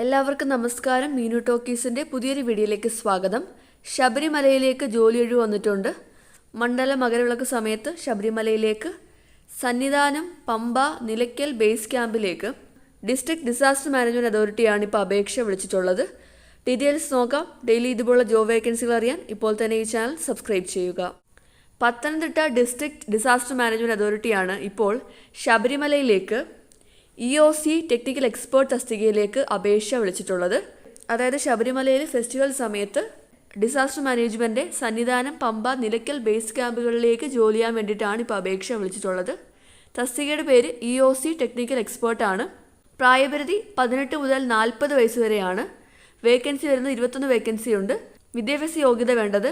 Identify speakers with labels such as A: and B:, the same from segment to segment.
A: എല്ലാവർക്കും നമസ്കാരം. മീനു ടോക്കീസിന്റെ പുതിയൊരു വീഡിയോയിലേക്ക് സ്വാഗതം. ശബരിമലയിലേക്ക് ജോലി ഒഴിവ് വന്നിട്ടുണ്ട്. മണ്ഡല മകരവിളക്ക് സമയത്ത് ശബരിമലയിലേക്ക് സന്നിധാനം പമ്പ നിലയ്ക്കൽ ബേസ് ക്യാമ്പിലേക്ക് ഡിസ്ട്രിക്ട് ഡിസാസ്റ്റർ മാനേജ്മെന്റ് അതോറിറ്റിയാണ് ഇപ്പോൾ അപേക്ഷ വിളിച്ചിട്ടുള്ളത്. ഡീറ്റെയിൽസ് നോക്കാം. ഡെയിലി ഇതുപോലുള്ള ജോബ് വേക്കൻസികൾ അറിയാൻ ഇപ്പോൾ തന്നെ ഈ ചാനൽ സബ്സ്ക്രൈബ് ചെയ്യുക. പത്തനംതിട്ട ഡിസ്ട്രിക്ട് ഡിസാസ്റ്റർ മാനേജ്മെന്റ് അതോറിറ്റിയാണ് ഇപ്പോൾ ശബരിമലയിലേക്ക് E O C technical expert തസ്തികയിലേക്ക് അപേക്ഷ വിളിച്ചിട്ടുള്ളത്. അതായത് ശബരിമലയിൽ ഫെസ്റ്റിവൽ സമയത്ത് disaster management Sannidhanam Pamba Nilakkal base ക്യാമ്പുകളിലേക്ക് ജോലി ചെയ്യാൻ വേണ്ടിയിട്ടാണ് ഇപ്പോൾ അപേക്ഷ വിളിച്ചിട്ടുള്ളത്. തസ്തികയുടെ പേര് ഇ ഒ സി ടെക്നിക്കൽ എക്സ്പേർട്ടാണ് പ്രായപരിധി പതിനെട്ട് മുതൽ നാൽപ്പത് വയസ്സ് വരെയാണ്. വേക്കൻസി വരുന്ന ഇരുപത്തൊന്ന് വേക്കൻസി ഉണ്ട്. വിദ്യാഭ്യാസ യോഗ്യത വേണ്ടത്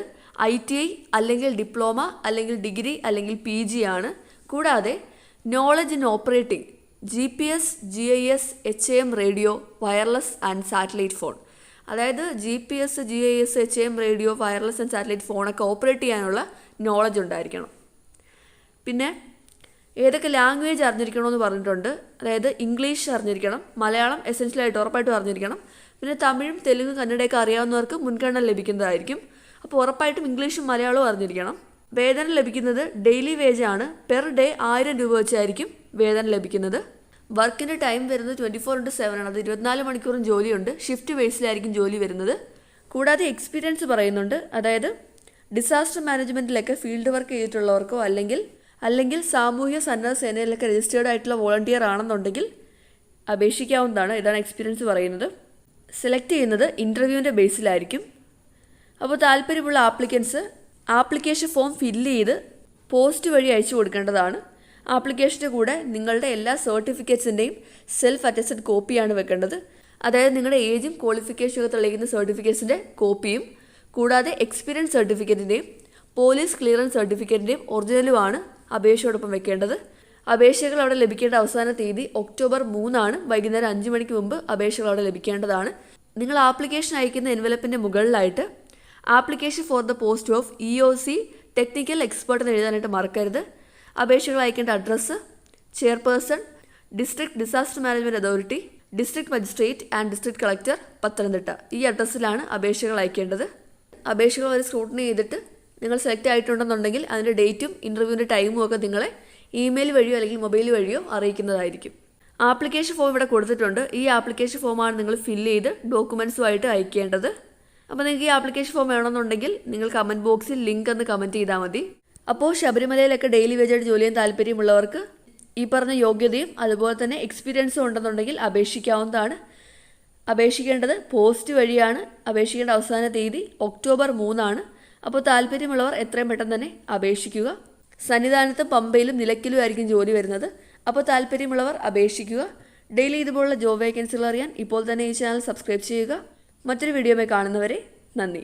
A: ഐ ടി ഐ അല്ലെങ്കിൽ ഡിപ്ലോമ അല്ലെങ്കിൽ ഡിഗ്രി അല്ലെങ്കിൽ പി ജി ആണ്. കൂടാതെ knowledge in operating G P S G I S H M radio wireless and satellite phone അതായത് G P S G I S H M radio wireless and satellite ഫോണൊക്കെ operate ചെയ്യാനുള്ള knowledge ഉണ്ടായിരിക്കണം. പിന്നെ ഏതൊക്കെ language അറിഞ്ഞിരിക്കണമെന്ന് പറഞ്ഞിട്ടുണ്ട്. അതായത് English അറിഞ്ഞിരിക്കണം മലയാളം എസെൻഷ്യലായിട്ട് ഉറപ്പായിട്ടും അറിഞ്ഞിരിക്കണം. പിന്നെ തമിഴും തെലുങ്കും കന്നഡയൊക്കെ അറിയാവുന്നവർക്ക് മുൻഗണന ലഭിക്കുന്നതായിരിക്കും. അപ്പോൾ ഉറപ്പായിട്ടും ഇംഗ്ലീഷും മലയാളവും അറിഞ്ഞിരിക്കണം. വേതനം ലഭിക്കുന്നത് ഡെയിലി വേജാണ് പെർ ഡേ ആയിരം രൂപ വെച്ചായിരിക്കും. വേതനം ലഭിക്കുന്നത്. വർക്കിന്റെ ടൈം വരുന്നത് ട്വന്റി ഫോർ ഇന്റു സെവൻ ആണ്. അത് ഇരുപത്തിനാല് മണിക്കൂറും ജോലിയുണ്ട്. ഷിഫ്റ്റ് ബേസിലായിരിക്കും ജോലി വരുന്നത്. കൂടാതെ എക്സ്പീരിയൻസ് പറയുന്നുണ്ട്. അതായത് ഡിസാസ്റ്റർ മാനേജ്മെന്റിലൊക്കെ ഫീൽഡ് വർക്ക് ചെയ്തിട്ടുള്ളവർക്കോ അല്ലെങ്കിൽ അല്ലെങ്കിൽ സാമൂഹ്യ സന്നദ്ധ സേനയിലൊക്കെ രജിസ്റ്റേർഡ് ആയിട്ടുള്ള വോളണ്ടിയർ ആണെന്നുണ്ടെങ്കിൽ അപേക്ഷിക്കാവുന്നതാണ്. ഇതാണ് എക്സ്പീരിയൻസ് പറയുന്നത്. സെലക്ട് ചെയ്യുന്നത് ഇന്റർവ്യൂവിന്റെ ബേസിലായിരിക്കും അപ്പോൾ താല്പര്യമുള്ള ആപ്ലിക്കൻസ് ആപ്ലിക്കേഷൻ ഫോം ഫില്ല് ചെയ്ത് പോസ്റ്റ് വഴി അയച്ചു കൊടുക്കേണ്ടതാണ്. ആപ്ലിക്കേഷന്റെ കൂടെ നിങ്ങളുടെ എല്ലാ സർട്ടിഫിക്കറ്റ്സിന്റെയും സെൽഫ് അറ്റസ്റ്റഡ് കോപ്പിയാണ് വെക്കേണ്ടത്. അതായത് നിങ്ങളുടെ ഏജും ക്വാളിഫിക്കേഷനും ഒക്കെ തെളിയിക്കുന്ന സർട്ടിഫിക്കറ്റ്സിന്റെ കോപ്പിയും കൂടാതെ എക്സ്പീരിയൻസ് സർട്ടിഫിക്കറ്റിന്റെയും പോലീസ് ക്ലിയറൻസ് സർട്ടിഫിക്കറ്റിന്റെയും ഒറിജിനലുമാണ് അപേക്ഷയോടൊപ്പം വെക്കേണ്ടത്. അപേക്ഷകൾ അവിടെ ലഭിക്കേണ്ട അവസാന തീയതി ഒക്ടോബർ മൂന്നാണ്. വൈകുന്നേരം അഞ്ച് മണിക്ക് മുമ്പ് അപേക്ഷകൾ അവിടെ ലഭിക്കേണ്ടതാണ്. നിങ്ങൾ ആപ്ലിക്കേഷൻ അയക്കുന്ന എൻവലപ്പിന്റെ മുകളിലായിട്ട് application for the post of E O C technical expert എന്ന് എഴുതാനായിട്ട് മറക്കരുത്. അപേക്ഷകൾ അയക്കേണ്ട address chairperson district disaster management authority district magistrate and district collector Pathanamthitta. ഈ അഡ്രസ്സിലാണ് അപേക്ഷകൾ അയക്കേണ്ടത്. അപേക്ഷകൾ അവർ സ്ക്രൂട്ടിനി ചെയ്തിട്ട് നിങ്ങൾ സെലക്ട് ആയിട്ടുണ്ടെന്നുണ്ടെങ്കിൽ അതിന്റെ ഡേറ്റും ഇന്റർവ്യൂവിന്റെ ടൈമും ഒക്കെ നിങ്ങളെ ഇമെയിൽ വഴിയോ അല്ലെങ്കിൽ മൊബൈൽ വഴിയോ അറിയിക്കുന്നതായിരിക്കും. ആപ്ലിക്കേഷൻ ഫോം ഇവിടെ കൊടുത്തിട്ടുണ്ട്. ഈ ആപ്ലിക്കേഷൻ ഫോമാണ് നിങ്ങൾ ഫില്ല് ചെയ്ത് ഡോക്യുമെൻസുമായിട്ട് അയക്കേണ്ടത്. അപ്പോൾ നിങ്ങൾക്ക് ഈ ആപ്ലിക്കേഷൻ ഫോം വേണമെന്നുണ്ടെങ്കിൽ നിങ്ങൾ കമന്റ് ബോക്സിൽ ലിങ്ക് ഒന്ന് കമന്റ് ചെയ്താൽ മതി. അപ്പോൾ ശബരിമലയിലൊക്കെ ഡെയിലി വേജായിട്ട് ജോലി ചെയ്യാൻ താല്പര്യമുള്ളവർക്ക് ഈ പറഞ്ഞ യോഗ്യതയും അതുപോലെ തന്നെ എക്സ്പീരിയൻസും ഉണ്ടെന്നുണ്ടെങ്കിൽ അപേക്ഷിക്കാവുന്നതാണ്. അപേക്ഷിക്കേണ്ടത് പോസ്റ്റ് വഴിയാണ്. അപേക്ഷിക്കേണ്ട അവസാന തീയതി ഒക്ടോബർ മൂന്നാണ്. അപ്പോൾ താല്പര്യമുള്ളവർ എത്രയും പെട്ടെന്ന് തന്നെ അപേക്ഷിക്കുക. സന്നിധാനത്തും പമ്പയിലും നിലയ്ക്കലും ആയിരിക്കും ജോലി വരുന്നത്. അപ്പോൾ താല്പര്യമുള്ളവർ അപേക്ഷിക്കുക. ഡെയിലി ഇതുപോലുള്ള ജോബ് വേക്കൻസികൾ അറിയാൻ ഇപ്പോൾ തന്നെ ഈ ചാനൽ സബ്സ്ക്രൈബ് ചെയ്യുക. മറ്റൊരു വീഡിയോമായി കാണുന്നവരെ നന്ദി.